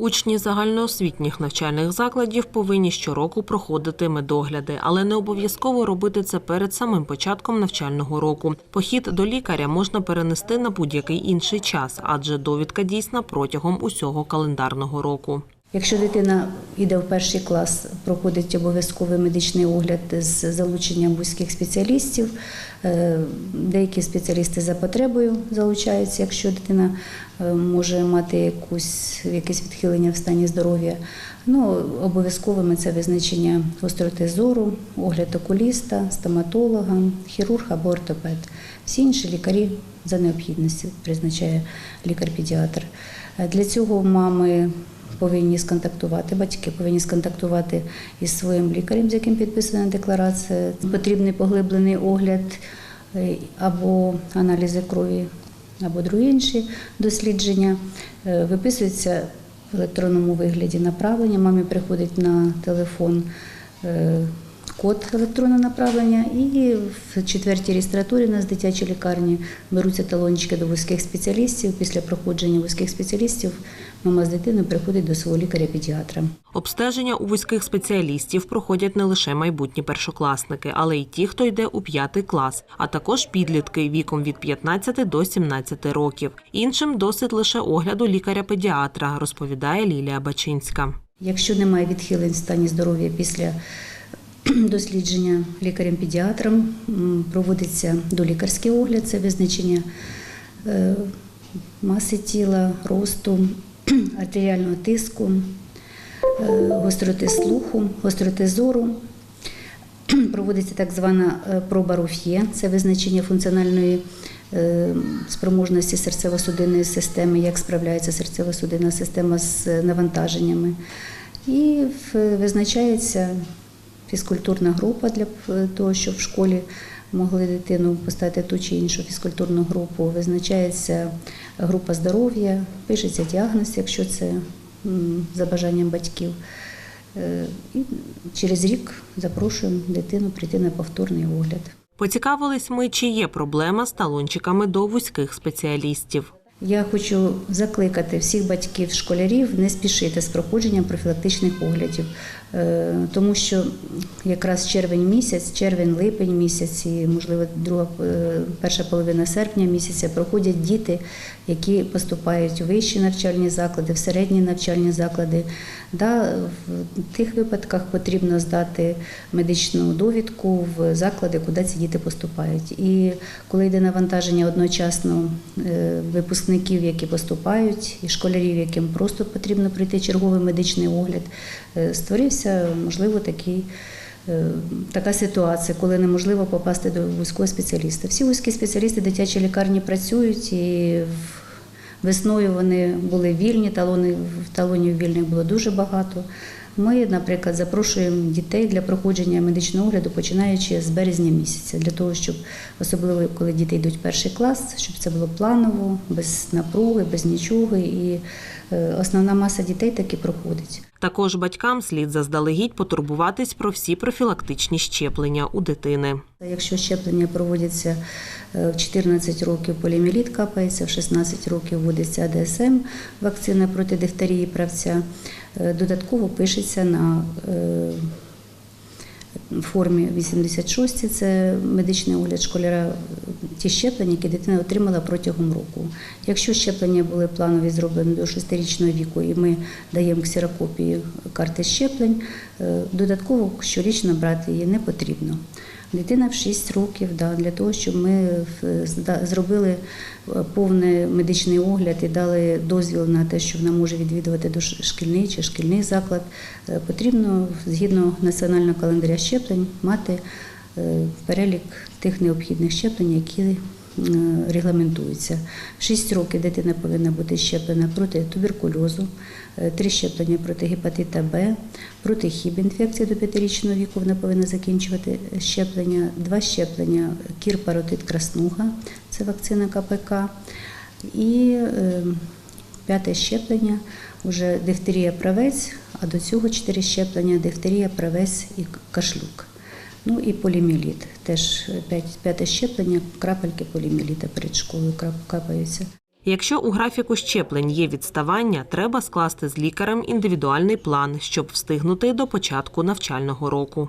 Учні загальноосвітніх навчальних закладів повинні щороку проходити медогляди, але не обов'язково робити це перед самим початком навчального року. Похід до лікаря можна перенести на будь-який інший час, адже довідка дійсна протягом усього календарного року. Якщо дитина йде в перший клас, проходить обов'язковий медичний огляд з залученням вузьких спеціалістів. Е, Деякі спеціалісти за потребою залучаються, якщо дитина е, може мати якусь, якесь відхилення в стані здоров'я. Ну, обов'язковими це визначення гостроти зору, огляд окуліста, стоматолога, хірург або ортопед. Всі інші лікарі за необхідністю призначає лікар-педіатр. Е, Для цього мами повинні сконтактувати, батьки повинні сконтактувати із своїм лікарем, з яким підписана декларація. Потрібний поглиблений огляд е, або аналізи крові, або другі інші дослідження. Е, Виписується в електронному вигляді направлення. Мамі приходить на телефон. Код електронного направлення, і в четвертій реєстратурі у нас в дитячій лікарні беруться талончики до вузьких спеціалістів. Після проходження вузьких спеціалістів мама з дитиною приходить до свого лікаря-педіатра. Обстеження у вузьких спеціалістів проходять не лише майбутні першокласники, але й ті, хто йде у п'ятий клас, а також підлітки віком від 15 до 17 років. Іншим досить лише огляду лікаря-педіатра, розповідає Лілія Бачинська. Якщо немає відхилень в стані здоров'я після дослідження лікарем-педіатром, проводиться долікарський огляд, це визначення е, маси тіла, росту, артеріального тиску, е, гостроти слуху, гостроти зору. Проводиться так звана е, проба Руф'є, це визначення функціональної спроможності серцево-судинної системи, як справляється серцево-судинна система з навантаженнями. І визначається фізкультурна група для е, того, щоб в школі могли дитину поставити ту чи іншу фізкультурну групу. Визначається група здоров'я, пишеться діагноз, якщо це за бажанням батьків. Е, І через рік запрошуємо дитину прийти на повторний огляд. Поцікавились ми, чи є проблема з талончиками до вузьких спеціалістів. Я хочу закликати всіх батьків школярів не спішити з проходженням профілактичних оглядів, Е, тому що якраз червень місяць, червень-липень місяць і, можливо, друга е, перша половина серпня місяця проходять діти, які поступають у вищі навчальні заклади, в середні навчальні заклади. Да, в тих випадках потрібно здати медичну довідку в заклади, куди ці діти поступають. І коли йде навантаження одночасно е, випускників, які поступають, і школярів, яким просто потрібно пройти черговий медичний огляд, е, створився, можливо, такий. е, Така ситуація, коли неможливо попасти до вузького спеціаліста. Всі вузькі спеціалісти дитячої лікарні працюють і весною вони були вільні, талони, талонів вільних було дуже багато. Ми, наприклад, запрошуємо дітей для проходження медичного огляду, починаючи з березня місяця, для того, щоб особливо коли діти йдуть в перший клас, щоб це було планово, без напруги, без нічого. І е, основна маса дітей таки проходить. Також батькам слід заздалегідь потурбуватись про всі профілактичні щеплення у дитини. Якщо щеплення проводяться е, в 14 років поліоміеліт капається, в 16 років вводиться АДСМ, вакцина проти дифтерії правця, додатково пишеться на е, формі 86, це медичний огляд школяра, ті щеплення, які дитина отримала протягом року. Якщо щеплення були планові зроблені до 6-річного віку, і ми даємо ксерокопії карти щеплень, е, додатково щорічно брати її не потрібно. Дитина в 6 років, да, для того, щоб ми е, зробили е, повний медичний огляд і дали дозвіл на те, що вона може відвідувати дошкільний чи шкільний заклад, е, потрібно згідно національного календаря щеплень мати перелік тих необхідних щеплень, які е, регламентуються. В 6 років дитина повинна бути щеплена проти туберкульозу, е, три щеплення проти гепатита Б, проти хіб-інфекції до 5-річного віку вона повинна закінчувати щеплення, два щеплення кір паротит краснуга, це вакцина КПК, і е, п'яте щеплення вже дифтерія правець, а до цього чотири щеплення дифтерія правець і кашлюк. Ну і поліміліт. Теж п'яте щеплення, крапельки поліміліта перед школою капаються. Якщо у графіку щеплень є відставання, треба скласти з лікарем індивідуальний план, щоб встигнути до початку навчального року.